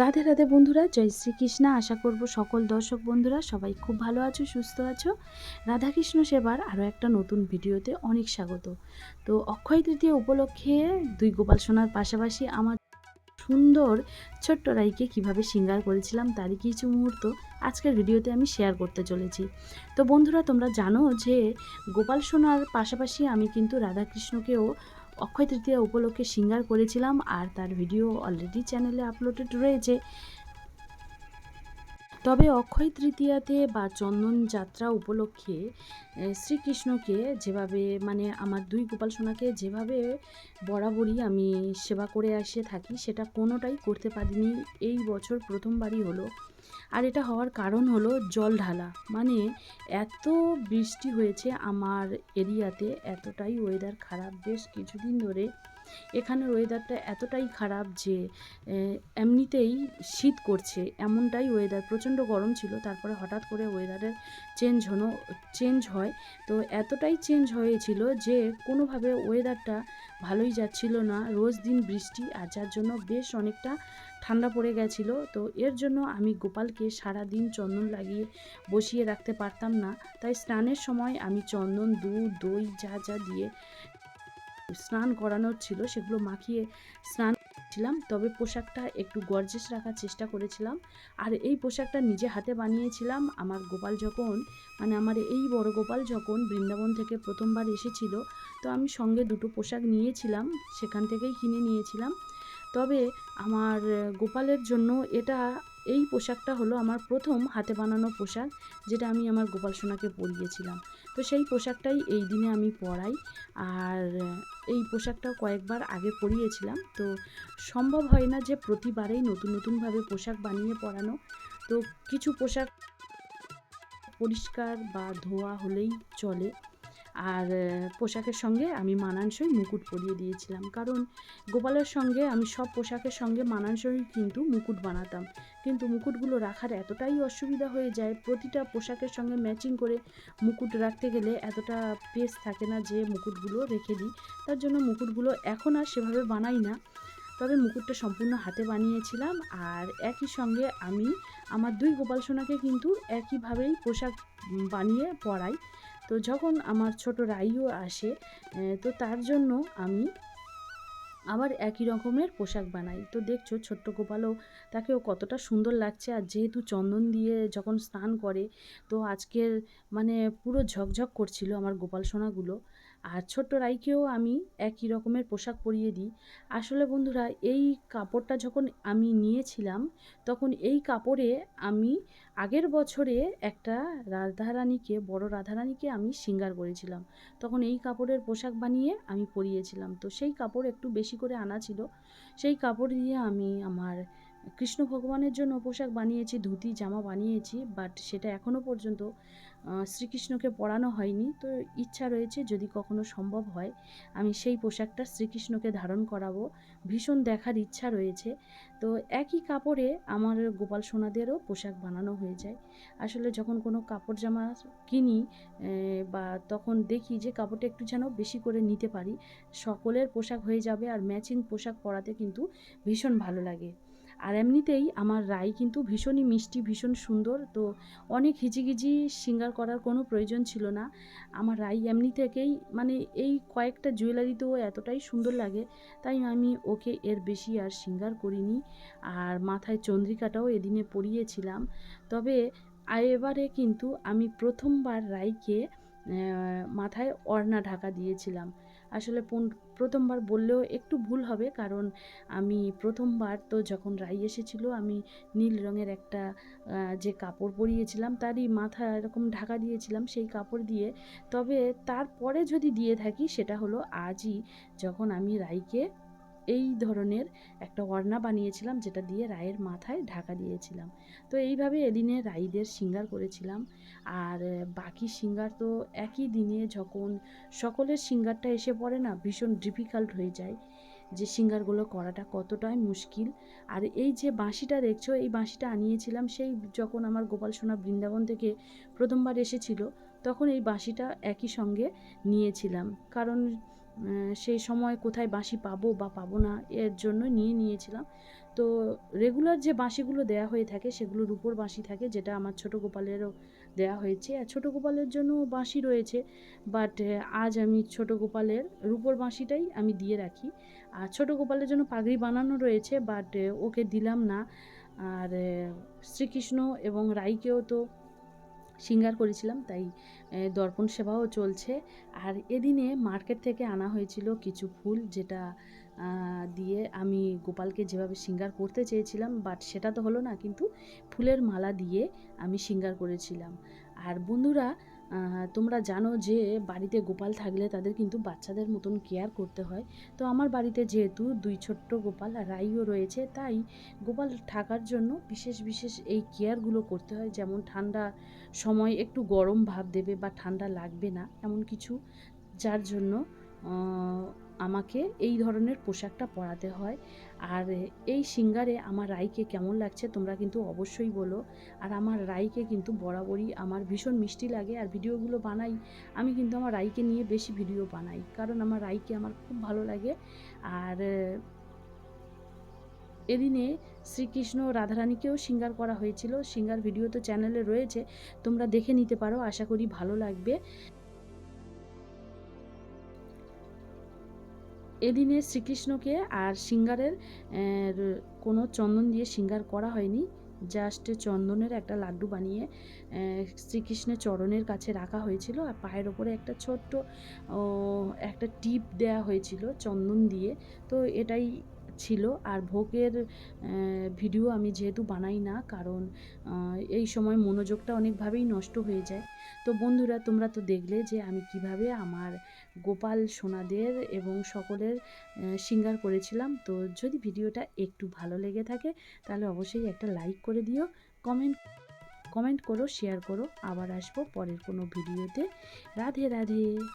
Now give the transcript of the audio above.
রাধে রাধে বন্ধুরা, জয় শ্রীকৃষ্ণ। আশা করব সকল দর্শক বন্ধুরা সবাই খুব ভালো আছো, সুস্থ আছো। রাধাকৃষ্ণ সেবার আরও একটা নতুন ভিডিওতে অনেক স্বাগত। তো অক্ষয় তৃতীয় উপলক্ষে দুই গোপাল সোনার পাশাপাশি আমার সুন্দর ছোট্ট রাইকে কীভাবে সিঙ্গার করেছিলাম তারই কিছু মুহূর্ত আজকের ভিডিওতে আমি শেয়ার করতে চলেছি। তো বন্ধুরা, তোমরা জানো যে গোপাল সোনার পাশাপাশি আমি কিন্তু রাধাকৃষ্ণকেও অক্ষয় তৃতীয়া উপলক্ষে সিঙ্গার করেছিলাম আর তার ভিডিও অলরেডি চ্যানেলে আপলোডেড রয়েছে। তবে অক্ষয় তৃতীয়াতে বা চন্দন যাত্রা উপলক্ষে শ্রীকৃষ্ণকে যেভাবে মানে আমার দুই গোপাল সোনাকে যেভাবে বরাবরই আমি সেবা করে আসে থাকি, সেটা কোনোটাই করতে পারিনি। এই বছর প্রথমবারই হলো। আর এটা হওয়ার কারণ হলো জল ঢালা মানে এত বৃষ্টি হয়েছে আমার এরিয়াতে, এতটাই ওয়েদার খারাপ। বেশ কিছুদিন ধরে এখানের ওয়েদারটা এতটাই খারাপ যে এমনিতেই শীত করছে। এমনটাই ওয়েদার প্রচণ্ড গরম ছিল, তারপরে হঠাৎ করে ওয়েদারের চেঞ্জ হনো চেঞ্জ হয়। তো এতটাই চেঞ্জ হয়েছিল যে, কোনোভাবে ওয়েদারটা ভালোই যাচ্ছিল না। রোজ দিন বৃষ্টি, আর যার জন্য বেশ অনেকটা ঠান্ডা পড়ে গেছিল। তো এর জন্য আমি গোপালকে সারা দিন চন্দন লাগিয়ে বসিয়ে রাখতে পারতাম না। তাই স্নানের সময় আমি চন্দন, দুধ, দই যা যা দিয়ে স্নান করানোর ছিল, সেগুলো মাখিয়ে স্নান ছিলাম তবে পোশাকটা একটু গর্জেস রাখার চেষ্টা করেছিলাম। আর এই পোশাকটা নিজে হাতে বানিয়েছিলাম। আমার গোপাল যখন মানে আমার এই বড় গোপাল যখন বৃন্দাবন থেকে প্রথমবার এসেছিল, তো আমি সঙ্গে দুটো পোশাক নিয়েছিলাম, সেখান থেকেই কিনে নিয়েছিলাম। তবে আমার গোপালের জন্য এটা এই পোশাকটা হলো আমার প্রথম হাতে বানানো পোশাক, যেটা আমি আমার গোপাল সোনাকে পরিয়েছিলাম। তো সেই পোশাকটাই এই দিনে আমি পরাই। আর এই পোশাকটা কয়েকবার আগে পরিয়েছিলাম। তো সম্ভব হয় না যে প্রতিবারেই নতুন নতুনভাবে পোশাক বানিয়ে পরানো। তো কিছু পোশাক পরিষ্কার বা ধোয়া হলেই চলে। আর পোশাকের সঙ্গে আমি মানানসই মুকুট পরিয়ে দিয়েছিলাম। কারণ গোপালের সঙ্গে আমি সব পোশাকের সঙ্গে মানানসই কিন্তু মুকুট বানাতাম। কিন্তু মুকুটগুলো রাখার এতটাই অসুবিধা হয়ে যায়, প্রতিটা পোশাকের সঙ্গে ম্যাচিং করে মুকুট রাখতে গেলে এতটা পেস থাকে না যে মুকুটগুলো রেখে দিই। তার জন্য মুকুটগুলো এখন আর সেভাবে বানাই না। তবে মুকুটটা সম্পূর্ণ হাতে বানিয়েছিলাম আর একই সঙ্গে আমি আমার দুই গোপাল সোনাকে কিন্তু একইভাবেই পোশাক বানিয়ে পরাই। তো যখন আমার ছোট রাইও আসে তো তার জন্য আমি আবার একই রকমের পোশাক বানাই। তো দেখছ ছোট্ট গোপালও তাকেও কতটা সুন্দর লাগছে। আর যেহেতু চন্দন দিয়ে যখন স্নান করে, তো আজকের মানে পুরো ঝকঝক করছিল আমার গোপাল সোনাগুলো। আর ছোট্ট রাইকেও আমি একই রকমের পোশাক পরিয়ে দিই। আসলে বন্ধুরা, এই কাপড়টা যখন আমি নিয়েছিলাম, তখন এই কাপড়ে আমি আগের বছরে একটা রাধারানীকে, বড় রাধারানীকে আমি সিঙ্গার করেছিলাম। তখন এই কাপড়ের পোশাক বানিয়ে আমি পরিয়েছিলাম। তো সেই কাপড় একটু বেশি করে আনা ছিল। সেই কাপড় দিয়ে আমি আমার কৃষ্ণ ভগবানের জন্য পোশাক বানিয়েছি, ধুতি, জামা বানিয়েছি বাট সেটা এখনও পর্যন্ত শ্রীকৃষ্ণকে পরানো হয়নি। তো ইচ্ছা রয়েছে যদি কখনো সম্ভব হয়, আমি সেই পোশাকটা শ্রীকৃষ্ণকে ধারণ করাবো। ভীষণ দেখার ইচ্ছা রয়েছে। তো একই কাপড়ে আমার গোপাল সোনাদেরও পোশাক বানানো হয়ে যায়। আসলে যখন কোনো কাপড় জামা কিনি বা তখন দেখি যে কাপড়টা একটু যেন বেশি করে নিতে পারি, সকলের পোশাক হয়ে যাবে আর ম্যাচিং পোশাক পরাতে কিন্তু ভীষণ ভালো লাগে। আর এমনিতেই আমার রাই কিন্তু ভীষণই মিষ্টি, ভীষণ সুন্দর। তো অনেক হিজিগিজি সিঙ্গার করার কোনো প্রয়োজন ছিল না। আমার রাই এমনি থেকেই মানে এই কয়েকটা জুয়েলারিতেও এতটাই সুন্দর লাগে, তাই আমি ওকে এর বেশি আর সিঙ্গার করিনি। আর মাথায় চন্দ্রিকাটাও এদিনে পরিয়েছিলাম। তবে এবারে কিন্তু আমি প্রথমবার রাইকে মাথায় অর্ণা ঢাকা দিয়েছিলাম। আসলে প্রথমবার বললেও একটু ভুল হবে, কারণ আমি প্রথমবার তো যখন রাই এসেছিল, আমি নীল রঙের একটা যে কাপড় পরিয়েছিলাম, তারই মাথা এরকম ঢাকা দিয়েছিলাম সেই কাপড় দিয়ে। তবে তারপরে যদি দিয়ে থাকি, সেটা হলো আজই যখন আমি রাইকে এই ধরনের একটা ওড়না বানিয়েছিলাম, যেটা দিয়ে রায়ের মাথায় ঢাকা দিয়েছিলাম। তো এইভাবে এদিনে রাইদের সিঙ্গার করেছিলাম। আর বাকি সিঙ্গার তো একই দিনে যখন সকলের সিঙ্গারটা এসে পড়ে না, ভীষণ ডিফিকাল্ট হয়ে যায় যে সিঙ্গারগুলো করাটা কতটাই মুশকিল। আর এই যে বাঁশিটা দেখছ, এই বাঁশিটা আনিয়েছিলাম সেই যখন আমার গোপাল সোনা বৃন্দাবন থেকে প্রথমবার এসেছিল, তখন এই বাঁশিটা একই সঙ্গে নিয়েছিলাম। কারণ সেই সময় কোথায় বাঁশি পাবো বা পাবো না এর জন্য নিয়ে নিয়েছিলাম। তো রেগুলার যে বাঁশিগুলো দেয়া হয়ে থাকে সেগুলো রূপোর বাঁশি থাকে, যেটা আমার ছোটো গোপালেরও দেয়া হয়েছে। আর ছোটো গোপালের জন্য বাঁশি রয়েছে বাট আজ আমি ছোটো গোপালের রূপোর বাঁশিটাই আমি দিয়ে রাখি। আর ছোটো গোপালের জন্য পাগড়ি বানানো রয়েছে বাট ওকে দিলাম না। আর শ্রীকৃষ্ণ এবং রাইকেও তো সিঙ্গার করেছিলাম, তাই দর্পণ সেবাও চলছে। আর এদিনে মার্কেট থেকে আনা হয়েছিল কিছু ফুল যেটা দিয়ে আমি গোপালকে যেভাবে সিঙ্গার করতে চেয়েছিলাম, বাট সেটা তো হলো না, কিন্তু ফুলের মালা দিয়ে আমি সিঙ্গার করেছিলাম। আর বন্ধুরা তোমরা জানো যে বাড়িতে গোপাল থাকলে তাদের কিন্তু বাচ্চাদের মতন কেয়ার করতে হয়। তো আমার বাড়িতে যেহেতু দুই ছোট্ট গোপাল রাইও রয়েছে, তাই গোপাল থাকার জন্য বিশেষ বিশেষ এই কেয়ারগুলো করতে হয়। যেমন ঠান্ডা সময় একটু গরম ভাব দেবে বা ঠান্ডা লাগবে না, এমন কিছু, যার জন্য আমাকে এই ধরনের পোশাকটা পরাতে হয়। আর এই সিঙ্গারে আমার রাইকে কেমন লাগছে তোমরা কিন্তু অবশ্যই বলো। আর আমার রাইকে কিন্তু বরাবরই আমার ভীষণ মিষ্টি লাগে আর ভিডিওগুলো বানাই। আমি কিন্তু আমার রাইকে নিয়ে বেশি ভিডিও বানাই। কারণ আমার রাইকে আমার খুব ভালো লাগে। আর এদিনে শ্রীকৃষ্ণ রাধারানীকেও সিঙ্গার করা হয়েছিল। সিঙ্গার ভিডিও তো চ্যানেলে রয়েছে। তোমরা দেখে নিতে পারো, আশা করি ভালো লাগবে। এদিনে শ্রীকৃষ্ণকে আর সিঙ্গারের কোনো চন্দন দিয়ে সিঙ্গার করা হয়নি। জাস্ট চন্দনের একটা লাড্ডু বানিয়ে শ্রীকৃষ্ণের চরণের কাছে রাখা হয়েছিল আর পায়ের ওপরে একটা ছোট্ট একটা টিপ দেয়া হয়েছিল চন্দন দিয়ে। তো এটাই ছিল আর ভোগের ভিডিও আমি যেহেতু বানাই না, কারণ এই সময় মনোযোগটা অনেকভাবেই নষ্ট হয়ে যায়। তো বন্ধুরা, তোমরা তো দেখলে যে আমি কীভাবে আমার গোপাল সোনাদের এবং সকলের সিঙ্গার করেছিলাম। তো যদি ভিডিওটা একটু ভালো লেগে থাকে, তাহলে অবশ্যই একটা লাইক করে দিও। কমেন্ট কমেন্ট করো, শেয়ার করো। আবার আসব পরের কোনো ভিডিওতে। রাধে রাধে।